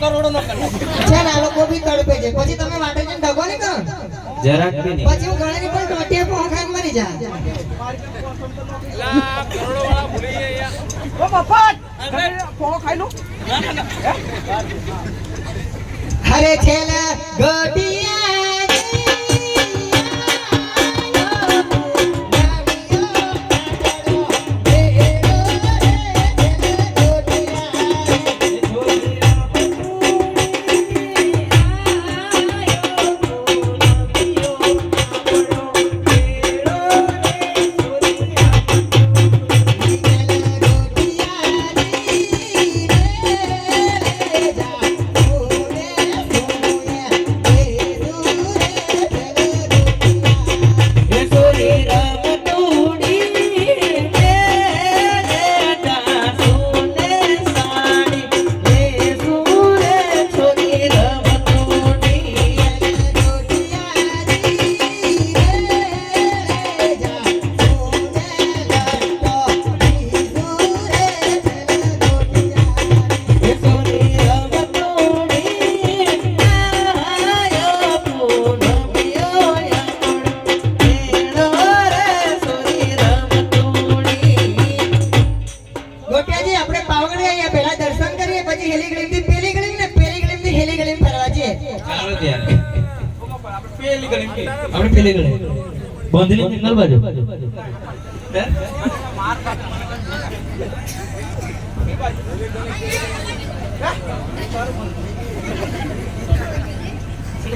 કરોડો નો ચાલ આ લોકો બી તડપે છે. પછી તમે વાટે જઈને ડગો નહીં કરો? જરાક બી નહીં. પછી હું ગણે પણ ટોટીએ પોહ ખાઈને મરી જા કરોડો વાળા ભૂલી ગયા ઓ મફત પોહો ખાઈ લો. હરે છેલા ગોટિયા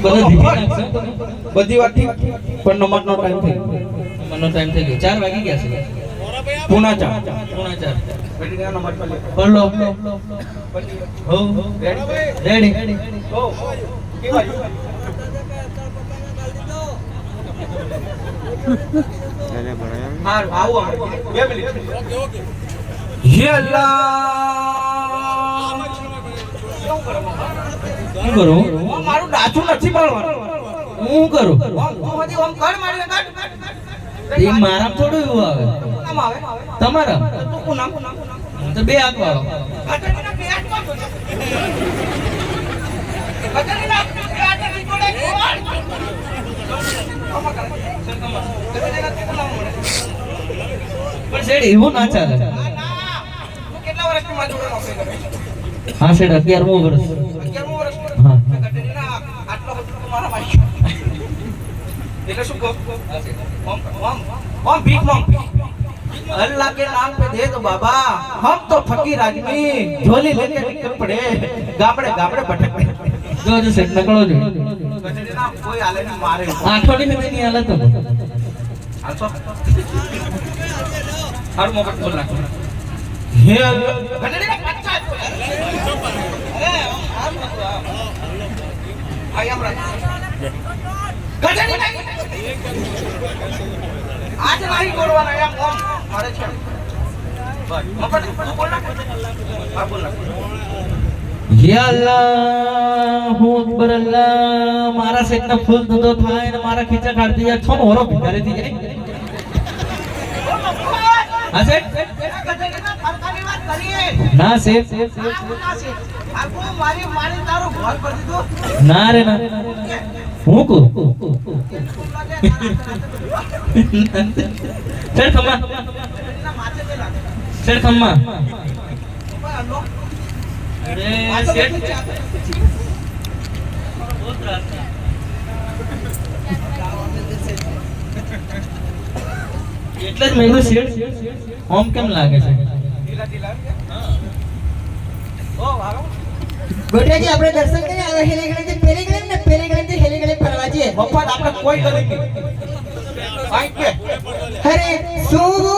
બધા ધીમી બધી વાત ઠીક પણ નમાજનો ટાઈમ થઈ ગયો. નો ટાઈમ થઈ ગયો. ચાર વાગી ગયા છે. પૂના ચાર. પોણા ચાર. બેટી ગયા પર લો. હો રેડી હા આવો બે મિનિટ. હે અલ્લાહ! શું કરું? મારું ડાચું નથી પણ હું કરું? ઓમ ઓમ કર મારી કાઢ એ મારા થોડું એવું આવે. તમારા તું બે હાથ વાળો. પણ શેડ એવું ના ચાલે? હા શેડ અગિયારમું વર્ષ. આટલો બધો તું મારા ભાઈ. એટલે શું કહું? ઓમ, ઓમ, ઓમ ભીખ માંગ. अल्लाह के नाम पे दे दो बाबा हम तो फकीर आदमी झोली लेके निकल पड़े गामड़े गामड़े भटक જો જો શેડ નકળો જો કોઈ આલે ને મારે આઠોડી સુધી નહીં હાલે તો હાલશો હારું મોકટ બોલ નાખ હે ઘટડીના પચ્ચા અરે આમ નતું આમ આજ નહીં બોલવાના એમ ઓમ. મારે છે. મારા શેઠનો ફૂલ ધંધો થાય ને મારા ખીચા કાઢતી છો હોરો ભિખારી થઈ જાય શેઠ ઘટડીના ફરકાની વાત કરીએ ના શેઠ. ના રે ના. હું કહું? શેઠ ખમ્મા. શેઠ ખમ્મા. અરે શેઠ. એટલે જ મેં શેઠ ઓમ કેમ લાગે છે? ગોટિયાજી આપણે દર્શન કરીએ આવે હેલી ગલીથી પેલી ગલી ને પેલી ગલીથી હેલી ગલી ફરવા જઈએ. મફત આપણે કોઈ નહીં અરે શું?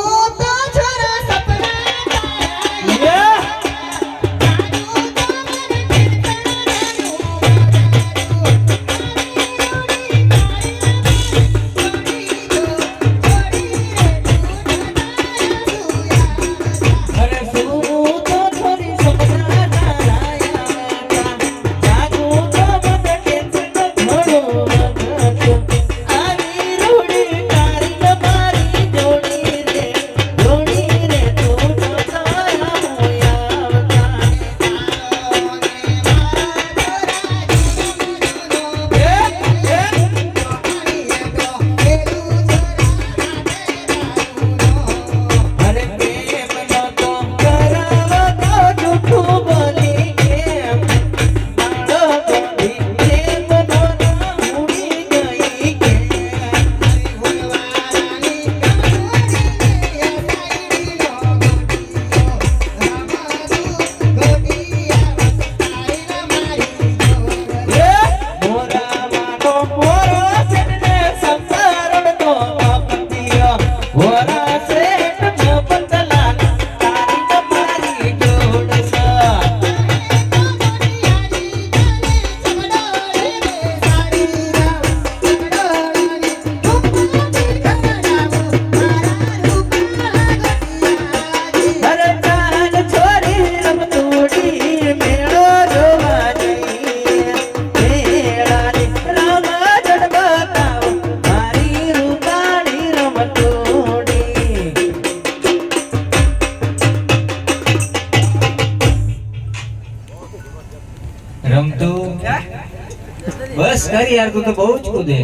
બસ કર યાર તું તો બહુ જ કૂદે.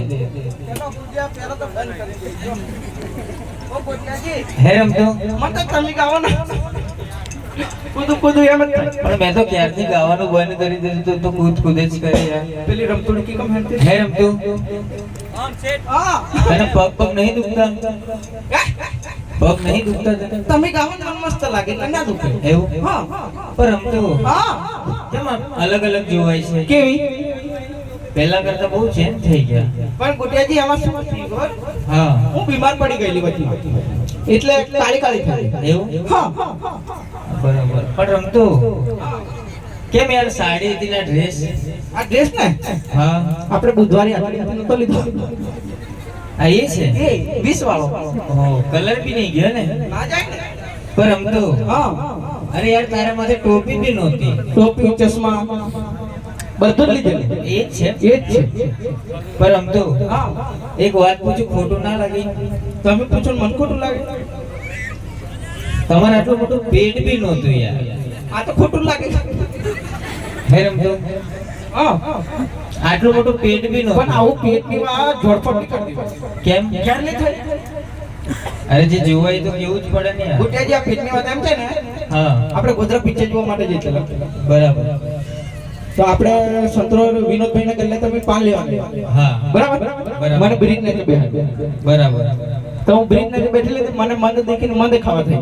હેરમ તો મને તો તમે ગાવો ને કૂદું કૂદું એમ જ પણ મેં તો ક્યારથી ગાવાનું બંધ કરી દીધું તું તો કૂદ કૂદે જ કરે યાર. પેલી રમતુડી કમ હેરતી? હે રમતું આમ શેઠ. હા. તને પગ પગ નહીં દુખતા? પગ નહીં દુખતા તમે ગાવો ને મને મસ્ત લાગે એટલે ના દુખે. એવું? હા. પણ રમતું હા. કેમ અલગ અલગ જોવાય છે? કેવી? પહેલા કરતા બહુ ચેન્જ થઈ ગયા. પણ ગુટિયાજી આમાં શું થયું? હા. હું બીમાર પડી ગયેલી વચ્ચે. એટલે કાળી કાળી થઈ એવું? હા. બરાબર. પણ રમતો? કેમ યાર સાડી હતી ને ડ્રેસ આ ડ્રેસ ને? હા. આપણે બુધવારે નતો લીધો. આ એ છે? એ 20 વાળો. ઓ કલર બી નહીં ગયો ને? ના જાય ને. પણ રમતો? હા. અરે યાર તારા માથે ટોપી બી નહોતી. ટોપી ચશ્મા. બધું લીધેલું એ જ છે. એ જ છે. પર આમ હા એક વાત પૂછું ખોટું ના લાગે. તમે પૂછો મન ખોટું લાગે. તમારે આટલું મોટું પેટ બી નહોતું યાર. આ તો ખોટું લાગે. હે રમતું હા. આટલું મોટું પેટ બી પણ નહોતું આવું પેટની વાત જોડપટ કરી કેમ? ક્યારે થાય? અરે જે જોવાય તો કેવું જ પડે ને ગુટિયાજી આ પેટની વાત એમ છે ને? હા. આપણે ગોધરા પિક્ચર જોવા માટે જઈલા બરાબર. તો આપણે સંતરો વિનોદભાઈ ના ગલ્લે તમે પાન લેવા હા બરાબર. મને બ્રિજ ને બેહાડ. બરાબર. તો હું બ્રિજ ને બેઠેલી તો મને મંદ દેખીને મંદ ખાવા થઈ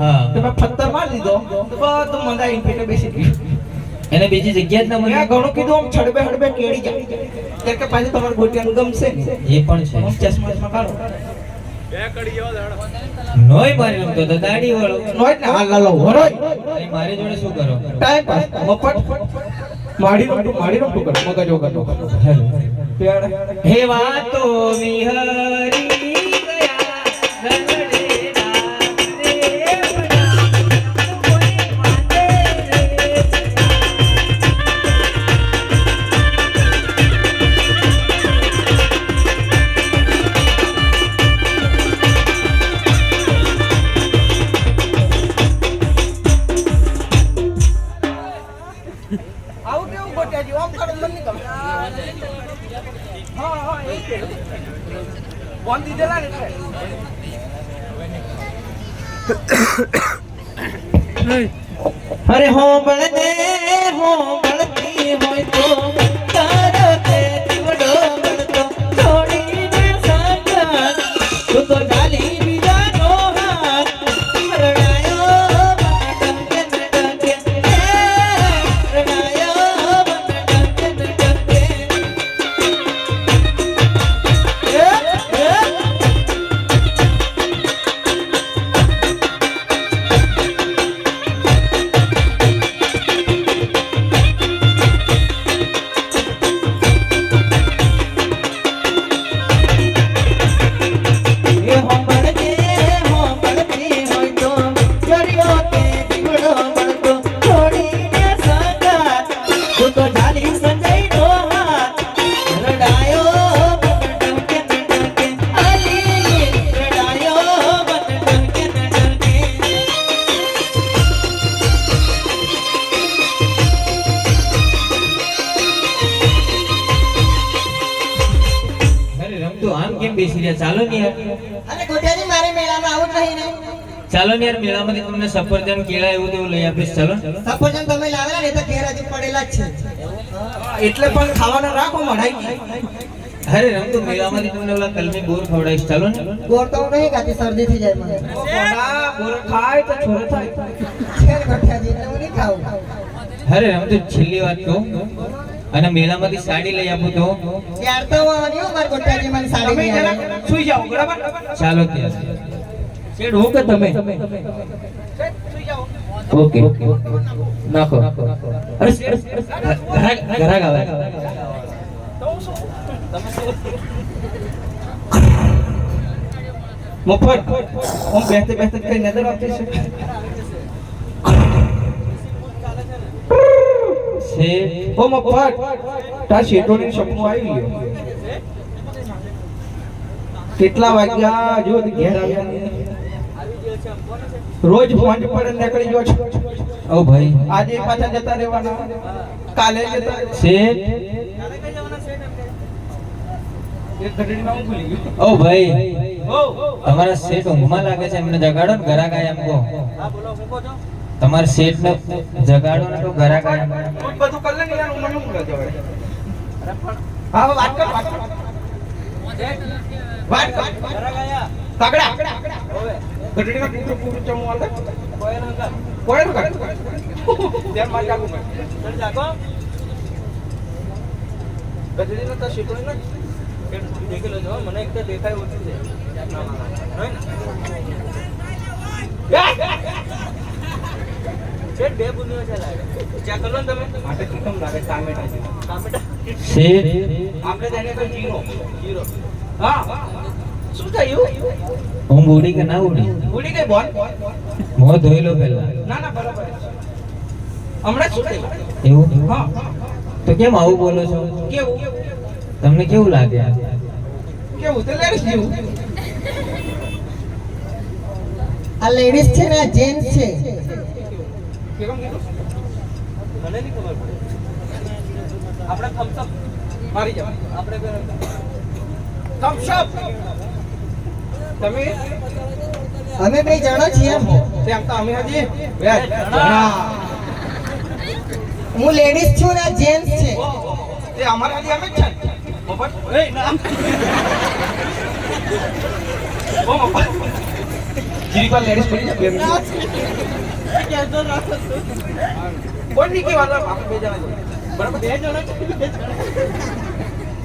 હા. તો મેં પથ્થર મારી દીધો તો બધું મંદ આવીને બેસી ગયું. એને બીજી જગ્યા જ ના મેં ઘણું કીધું આમ છડબે હડબે કેડી જાય ત્યારે કે પાછું તમારે ગોટિયાનું ગમશે એ પણ છે. ચશ્મા ચશ્મા કાઢો. દાડા નોય મારી રમતો તો દાઢી વાળો. નોય ને હાલ લાલો મારી જોડે શું કરો? ટાઈમ પાસ મફત. માડી રમતું માડી રમતું કર મગજ વગર હે વાતો વિહરી. ગોટિયાજી આમ કરો મને નહીં ગમે. હા હા, એ કે ફોન દીધેલા ને અરે હો હોંભળતી હોય તો તારો ચાલો ને યાર મેળામાંથી તમને સફરજન કેળા એવું તેવું લઈ આપીશ. ચાલો. સફરજન તમે લાવેલા ને તો કેળા જે પડેલા જ છે. એટલે પણ ખાવાના રાખો મઢાઈ. અરે રમતું મેળામાંથી તમને ઓલા કલમી બોર ખવડાવીશ. ચાલો ને. બોર તો નહીં ખાતી શરદી થઈ જાય મને. બોર ખાય તો છોરો થાય. છે ને ગોટિયાજી એટલે હું નહીં ખાઉં. અરે રમતું છેલ્લી વાત કહું. અને મેળામાંથી સાડી લઈ આપું તો? ત્યાર તો આવ્યો મારા ગોટિયાજી મને સાડી લઈ નહીં સુઈ જાઓ બરાબર? ચાલો ત્યાં. શેઠ હું કે તમે ઓકે નાખો અરે ઘરાક ઘરાક આવે મફત હું બેસતે બેસતે કઈ નજર આપતી છે શેઠ ઓ મફત તાર શેઠોની સપનું આવી ગયું કેટલા વાગ્યા જો ઘેર આવ્યા. રોજ ફોન પર નીકળી ગયો છો. ઓ ભાઈ. આજે પાછા જતા રહેવાના. કાલે જતા શેઠ? એક ઘંટડીમાં હું ભૂલી ગયો. ઓ ભાઈ. તમારા શેઠ ઊંઘમાં લાગે છે એમને જગાડો ને ઘરાક ગાય એમ કહો. હા બોલો હું કહો છો? તમારા શેઠ ને જગાડો ને તો બધું ને યાર મને હા વાત કર વાત કર. વાત કર. તગડા. ઘંટડીમાં પૂરું પૂરું ચમું આલે કોઈ ન કર. કોઈ નું તો દેખી લેજો મને એક તો દેખાય ઓછું છે. હોય ને શેઠ બે બુનિયો છે લાગે. ચેક કરો ને તમે? માટે લાગે? ટામેટા જેવું? ટામેટા. શેઠ આપણે તેને તો જીરો. જીરો. હા. શું થયું ઊંઘ ઉડી કે ના ઉડી? ઉડી કે બોલ. મો ધોઈ લો પહેલા. ના ના બરાબર હમણાં શું થયું એવું? હા. તો કેમ આવું બોલો છો? કેવું? તમને કેવું લાગે? કેવું? તો લેડીઝ જેવું. આ લેડીઝ છે ને આ જેન્ટ્સ છે. કેમ મને? નહીં ખબર પડે. આપણે થમ્સઅપ મારી જાવ. આપણે થમ્સ અપ તમે? અમે બે જણા છીએ એમ. તેમ તો અમે હજી બે. જણા. હું લેડીઝ છું ને જેન્ટ્સ છે. એ અમારા હજી અમે જ છે. મફત એ ના. ઓ મફત જીરી પર લેડીઝ પડી બે મિનિટ. કોઈ કે વાત આપણે બે જણા બરાબર? બે જણા.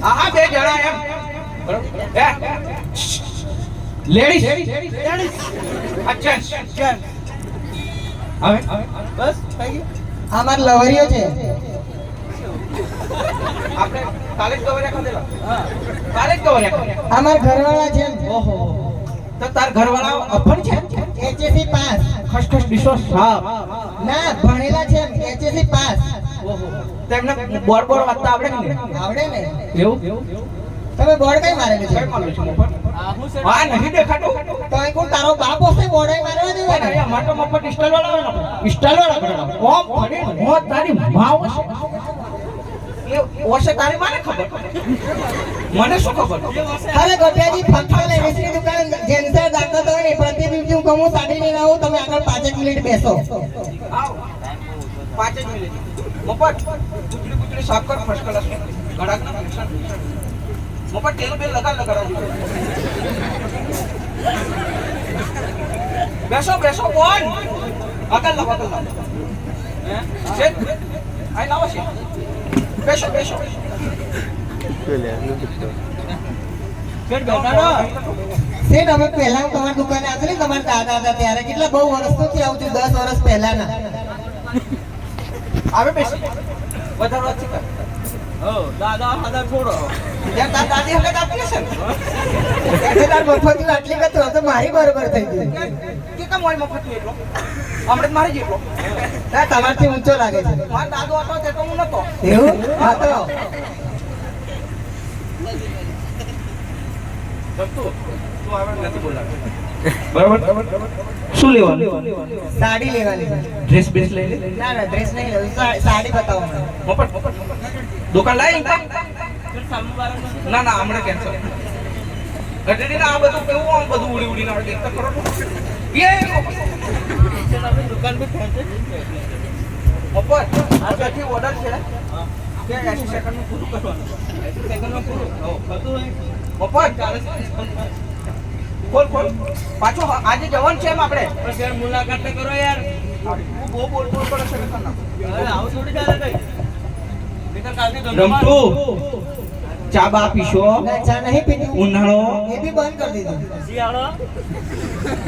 હા બે જણા એમ. બરાબર? લેડીઝ. અચ્છા હવે? બસ થઈ ગયું. આ મારા લવરીઓ છે. આપણે કાલે જ ગવર્યા ખાધેલા. હા. કાલે જ ખાધેલા. આ મારા ઘરવાળા છે. ઓહો. તો તાર ઘરવાળા અભણ છે? HSC pass. ખસખસ ડીશો સાપ. ના ભણેલા છે. HSC pass. તેમને બોર બોર વાંચતા આવડે ને આવડે ને. એવું? તમે બોર્ડ કઈ મારેલું કઈ છે છું? આ હું છે? નહીં દેખાતું. તો એ કોણ? તારો બાપ હશે બોર્ડ કઈ દેવો પણ અહીંયા માટો મફત સ્ટાઇલ વાળા હોય ને સ્ટાઇલ વાળા? ઓમ ભણી મોત તારી ભાવ હશે. એ ઓશે તારી માને ખબર? મને શું ખબર? અરે ગોપિયાજી ફક્ત લેડીઝની દુકાન જેન્ટ્સ દાખલ તો પ્રતિબિંબ હું કહું સાડી લઈને આવું તમે આગળ પાંચ એક મિનિટ બેસો. આવ. પાંચ જ મિનિટ. મફત. ગુજરી ગુજરી સાફ કર ફર્સ્ટ ક્લાસ ગળાક ના મફત તેલ બેલ લગા લગાડા બેસો બેસો કોણ અકલ લાવ આગળ લાવ. હે? શેઠ આઈ લાવો છે. બેસો બેસો. શેઠ. શેઠ અમે પહેલા હું તમારી દુકાને આવતો ને તમારા દાદા હતા ત્યારે. કેટલા બહુ વર્ષોથી આવું છું દસ વર્ષ પહેલાના. આવે બેસી. વધારો વાત છે હો, દાદા દાદા છોડો. દાદી હકે દાદી હશે ને? એટલે તાર મફત આટલી કતું તો મારી બરોબર થઈ ગઈ. કે કેમ મફત એટલો? હમણાં મારી જેટલો ના તમારથી ઊંચો લાગે છે. મારો દાદો હતો તે તો હું નતો. એવું? હા તો. તું આવે નથી બોલાવે બરાબર? શું લેવાનું? સાડી લેવાની. ડ્રેસ બેસ લઈ લે? ના ના ડ્રેસ નહીં લેવું સાડી બતાવો મફત મફત. દુકાન લાવી. ના ના હમણાં કેન્સલ ઘટડી આ બધું કેવું આમ બધું ઉડી ઉડીને આવે દેખતા ખરો તું? એ મફત શેઠ આપણે દુકાન પર પહોંચે. મફત આ ત્યાંથી ઓર્ડર છે? કે એસી સેકન્ડમાં પૂરું કરવાનું? સેકન્ડમાં પૂરું. બધું બપોર ચાલે ખોલ. બોલ પાછો આજે જવાનું છે એમ આપણે. મુલાકાત કરો યાર. હું બહુ બોલ બોલ પડે છે આવું થોડી ચાલે કઈ? કાલથી ચા બા પીશો? ના ચા નહીં પીતી. ઉનાળો? એ બી બંધ કરી દીધું. શિયાળો?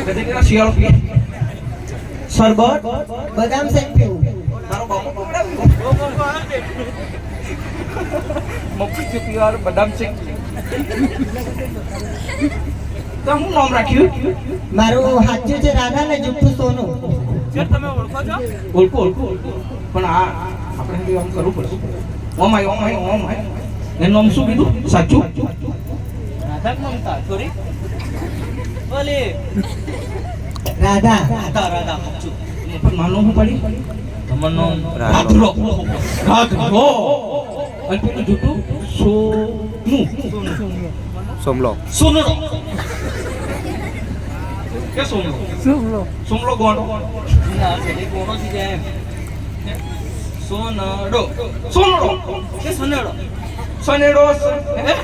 ગધેડીના શિયાળો પી શરબત? બદામ શેક પીવું. તારો બાપુ કોણ છે? મફત પીવાર બદામ શેક તો હું નામ રાખ્યું? મારું સાચું છે રાધા ને જુઠ્ઠું સોનું. તમે ઓળખો છો. ઓળખો ઓળખો ઓળખો. પણ આ આપણે આમ કરવું પડશે. ઓમ આય ઓમ આય ઓમ આય એનું નામ શું કીધું સાચું રાધા મમતા સોરી ઓલી રાધા રાધા રાધા સાચું પણ માનું શું પડી અમારનું રાધરો રાધરો અને પેલું જૂઠું સોનું સોમલો સોનડો કે સોનડો સોમલો સોમલો ગોણો ના છે એ ગોણો થી એમ સોનડો. સોનડો? કે સોનડો? સનેડો હે.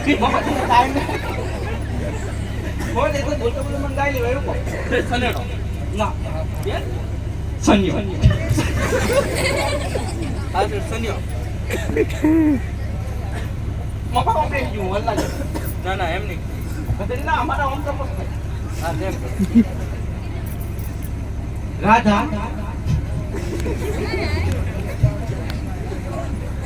સનેડો. ના. સન્યો. છે સન્યો. મફા કોમ્પ્લેટ જેવું વલ્લા ના ના એમ નહીં. ના અમારા આમ તપસ. હા તેમ રાધા ઓય રમતો. હા સેટ ઊભા રહો કરવા પડે એમ એમ નહીં આમ હાથમાં ઓ રમતો હા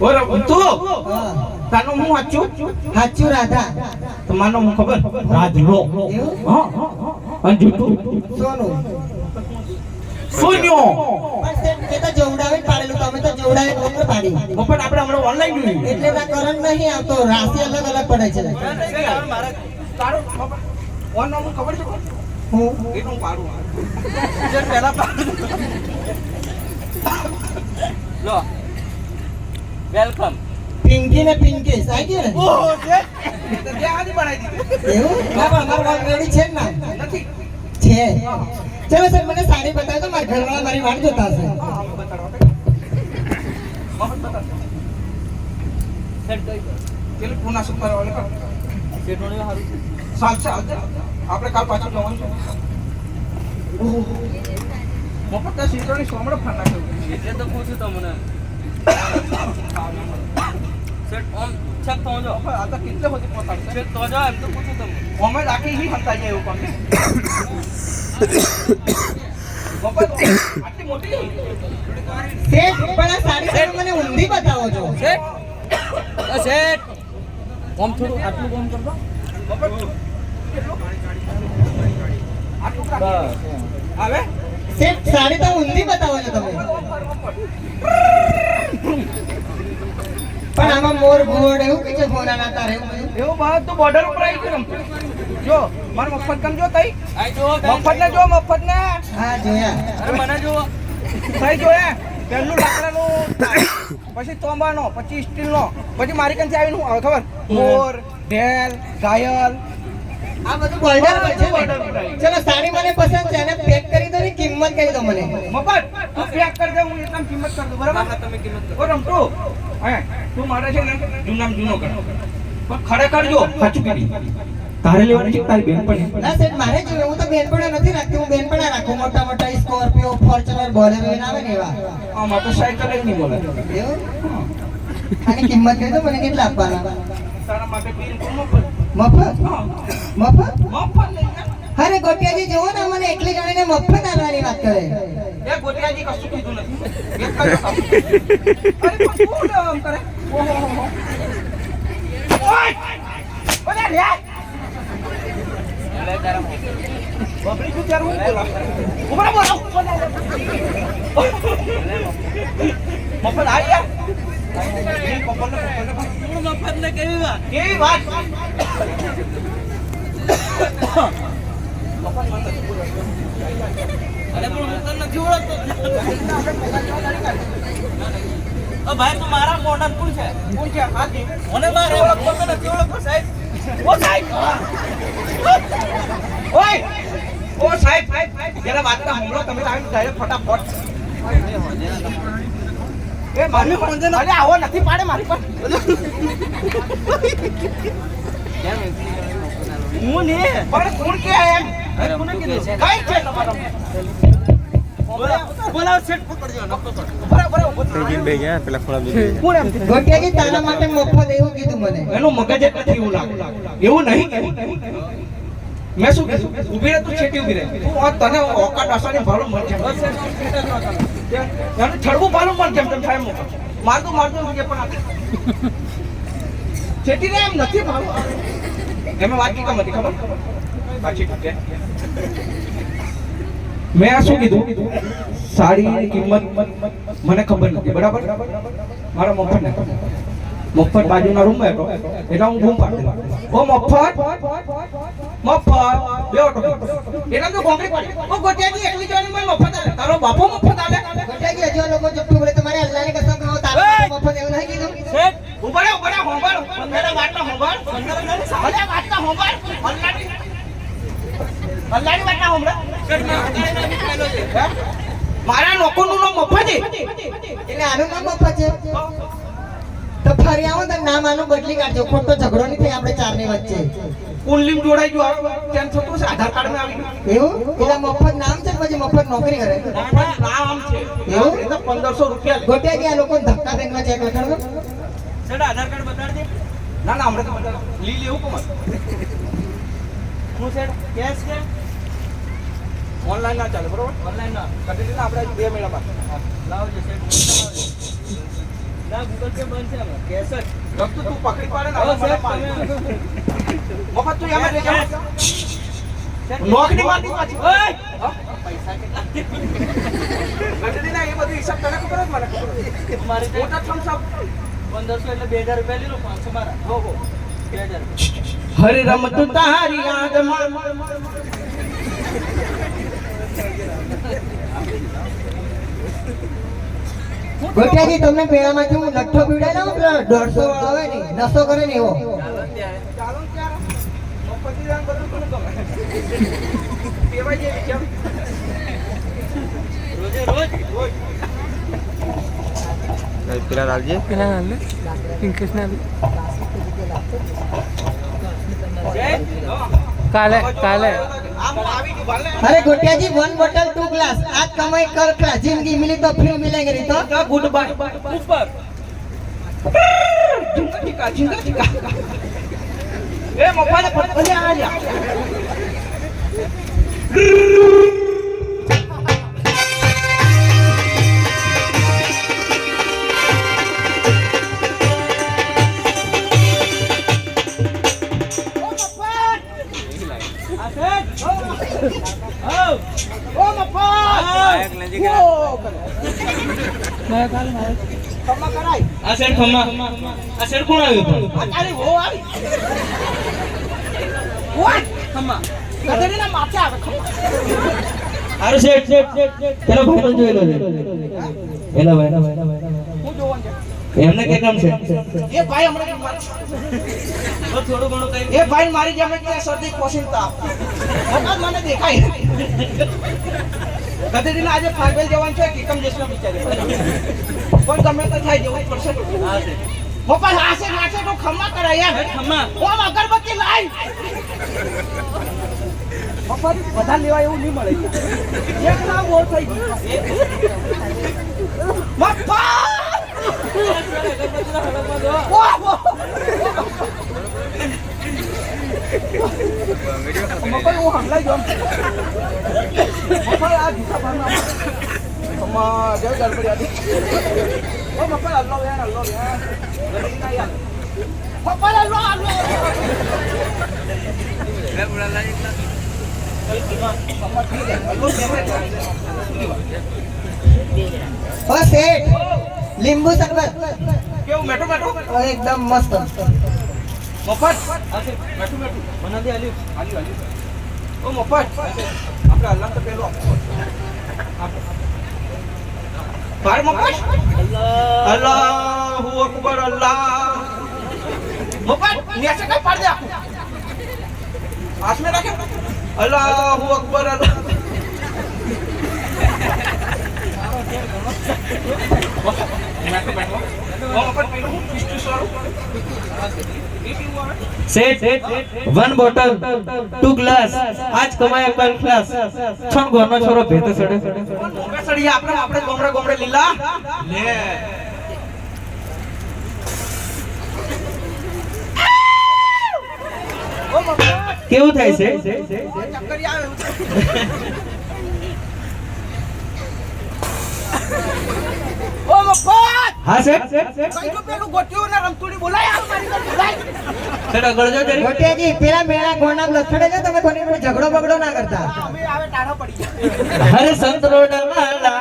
હાર કરાવો તો ઓય રમતો. હા. તારું હું વાંચું હાચું રાધા. તમારું હું ખબર? એવું? હા. અને જૂઠું? સોનું. શૂન્યો પણ તે- તે તો જોવડાવી જ પાડેલું. તમે તો જોવડાવી પાડી. મફત આપણે હમણાં ઓનલાઈન જોયું. એટલે ના કરંટ નહીં આવતો. રાશિ અલગ અલગ પડે છે. મારા ઓન નામ ખબર છે હું? એટલું પાડું જે પહેલા પાડું. લો. વેલકમ પિંકી ને પિંકી આવી ને? ઓહો છે? તો ત્યાં આની બનાવી દીધી. એવું? ના પણ અમારું રેડી છે ના. નથી. છે. ચલો સર મને સાડી બતાવો તો મારા ઘરવાળા મારી વાટ જોતા હશે. આપણે કાલ પાછું જવાનું છે. મફત સીટોની સોમડો ફાન નાખ્યો એટલે તો પૂછ્યું તમને. સેટ ઓમ છેક તો જો. મફત આ તો કેટલે બધી પહોંચાડશે? તો જો એમ તો પૂછ્યું તમને. અમે રાખી હી હંતા જાય એવું પણ મફત આટલી મોટી શેઠ પણ આ સાડી તમે મને ઊંધી બતાવો છો. શેઠ સેટ થોડું આટલું કોમ કરતો આટલું આવે? સાડી તો ઊંધી બતાવો છો તમે પણ આમાં મોર ઘોડ એવું કે છે ફોના ના તારે એવું એવું બાદ તો બોર્ડર ઉપર આવી ગયું જો મારો મફત કમ જો તઈ? મફત ને જો. મફત ને હા જોયા. અરે મને જો. તઈ જોયા પહેલું લાકડાનું પછી તોંબાનો પછી સ્ટીલનો પછી મારી કંથી આવીને હું આવે ખબર? મોર ઢેલ ઘાયલ આ બધું પર છે. ચલો સાડી મને પસંદ છે અને પેક કરી દો ને કિંમત કહી દો મને. મફત તું પેક કરી દે હું એટલા કિંમત કરી દઉં બરાબર? હા તમે કિંમત કરો. ઓ રમતું તું મારે છે ને જૂનામ જૂનો કર. પણ ખરેખર જો સાચું કરી તારે લેવાની છે તારી બેન પણ ના સેઠ મારે જ હું તો બેનપણા નથી રાખતી હું બેનપણા રાખું. મોટા મોટા સ્કોર્પિયો ફોર્ચ્યુનર બોલેરો એના આવે ને એવા. હા મારે તો સાયકલ જ નહીં બોલે. એવું? આની કિંમત કહી દો મને કેટલા આપવાના? તારા માટે બિલકુલ મફત મફત? મફત? મફત અરે ગોટિયાજી જુઓ ને મને એકલી જણીને મફત આપવાની વાત કરે. એ ગોટિયાજી કશું કીધું નથી. આમ કરે. ઓય! રે! બબડી શું ત્યારે હું બોલા? આવી મફત ને કેવી વાત? કેવી વાત પપ્પાને મને નથી બોલાવતો. અરે પણ હું તને નથી ઓળખતો ભાઈ તું મારા મોઢા કોણ છે? કોણ છે? મને મારે ઓળખતો નથી ઓળખતો સાહેબ. ઓ સાહેબ. ઓય! ઓ સાહેબ જરા વાત ના સાંભળો તમે આવીને જાય ફટાફટ. એ મારી પાસે અરે આવો નથી પાડે મારી પર. હું ને પણ કોણ કે એમ? કઈ છે મેં શું કીધું? ઊભી રહે તું છેટી ઊભી રહે. તને ઓકાટ આસાની ભાડું મળ એનું છડવું ભાડું મળ જેમ તેમ થાય મોકો મારતું મારતું પણ છેટી રે એમ નથી ભાડું એમાં વાત કેમ હતી ખબર? પાછી મેં આ શું કીધું? સાડીની કિંમત મને ખબર નથી. બરાબર? મારા મફત ને મફત બાજુના રૂમમાં હતો. એટલે હું બૂમ પાડી ઓ મફત! મફત! બે ઓટો એટલે તો કોંગ્રેસ પાડી. ઓ ગોટિયાજી એકલી જોઈને મને મફત આલે તારો બાપો મફત આલે ગોટિયાજી હજી આ લોકો જપ્તું બોલે તમારે અલ્લાહની કસમ ખાઓ તારો મફત એવું નહીં કીધું. શેઠ ઉભરે ઉભરે હોંભાળ. પંદરે વાતના પંદરે સાલે વાતના હોંભાળ. અલ્લાહની અલ્લાહની વાતના હોંભાળ મારા લોકોનું નામ મફત છે? એટલે આનું નામ મફત છે? તો ફરી આવો તો નામ આનું બદલી કાઢજો. ખોટો ઝઘડો નહીં થાય આપણે ચારની વચ્ચે. કુંડલીમ જોડાઈ ગયું. આવે તેમ થતું આધાર કાર્ડમાં આવી એવું? એટલે મફત નામ છે પછી મફત નોકરી કરે. નામ છે. એવું? એ પંદરસો રૂપિયા લે. ગોટિયાજી લોકો ધક્કા બેંકમાં ચેક લખાડો આધાર કાર્ડ બતાડજે ના ના હમણાં તો બધા લી લેવું કમર હું છે? કેશ છે? ઓનલાઈન ના ચાલે બરોબર? ઓનલાઈન ના. કટી આપણે બે મહિનામાં લાવજો ના ગૂગલ પે બંધ છે કેશ જ. રમતું તું પકડી પાડે ને મફત તું એમાં લેજે. નોકરી મારતી પાછી. ઓય! કેટલા? કટી દીધા એ બધું હિસાબ તને ખબર જ મને ખબર મારી મોટા થમ્સ અપ. પંદરસો એટલે બે હજાર રૂપિયા લીધો પાંચસો મારા. હો હો હરે રમત તારી યાદમાં. ગોટિયાજી તમને પેડામાંથી હું લઠ્ઠો પીવડાવી દઉં? પેલા દોઢસો વાળો આવે ને નસો કરે ને એવો. ચાલો ને ત્યારે. મફતી દાન કાલે કાલે. અરે ગોટિયાજી વન બોટલ ટુ ગ્લાસ આજ કમાઈ કર ક્લાસ જિંદગી મિલી તો ફિર મિલેંગે રી તો ગુડ બાય ઉપર ઝીંગા. એ મફાને ફટફટી આ જા. આ સેટ ખમ્મા. આ સેટ કોણ આવ્યું પણ? તારી વહુ આવી. ઓય, ખમ્મા. ગધેડીના માથે આવે ખમ્મા. આરો સેટ સેટ સેટ પેલો ભાઈ પણ જોયેલો છે. એલા ભાઈ હું જોવાનું એમને કે કામ છે? એ ભાઈ હમણાં મારે તો થોડું ઘણું કઈ એ ભાઈ મારી જેમ કે શરદી તાપ. હમણાં મને દેખાય. ગધેડીને આજે ફાગવેલ જવાનું છે એકમ જશે બિચારી. પણ તમે તો થાય જવું પડશે પપ્પા હાસે નાચે તો ખમ્મા કરાય યાર. ખમ્મા. ઓમ અગરબત્તી લાઈ પપ્પા બધા લેવા એવું નહીં મળે. એક ના બોલ થઈ ગયું. મપ્પા ઓહ, ઓહ. મફત હું હમણાં જ આમ. મફત આ જૂઠા ભાવના. અમ્મા, જય ગણપતિ આદિ. ઓ મફત અલ્લો યાર, અલ્લો યાર. ગણપતિ ના યાર. મફત અલ્લો, અલ્લો. મફત ઠીક હે, અલ્લો કહેવાય. ઓ શેઠ લીંબુ શરબત કેવું મેઠું મેઠું ઓ, એકદમ મસ્ત મફત? બેઠું મેઠું મને આલ્યું. હાલ્યું, હાલ્યું. ઓ મફત. આપણે અલ્લાહ તો પેલો ભાર મફત? અલ્લાહ અકબર અલ્લાહ. મફત? નેસે કઈ પાડ દે હાથ મે રાખે? અલ્લાહુ અકબર અલ્લાહ. Set one bottle two glass આજ કમાય પર ક્લાસ છણ ગોનો છોરો ભેતો સડે. આપણે આપણે ગોમડે ગોમડે લીલા. લે. કેવું થાય છે? હા સર કઈ તો પેલું ગોટીઓ ને રમતુડી બોલાય ગળજો જરી ગોટિયાજી પેલા મેળા ગોના લથડે છે તમે કોની જોડે ઝઘડો બગડો ના કરતા. અમે આવે પડી ગયા. સંત રોડા વાલા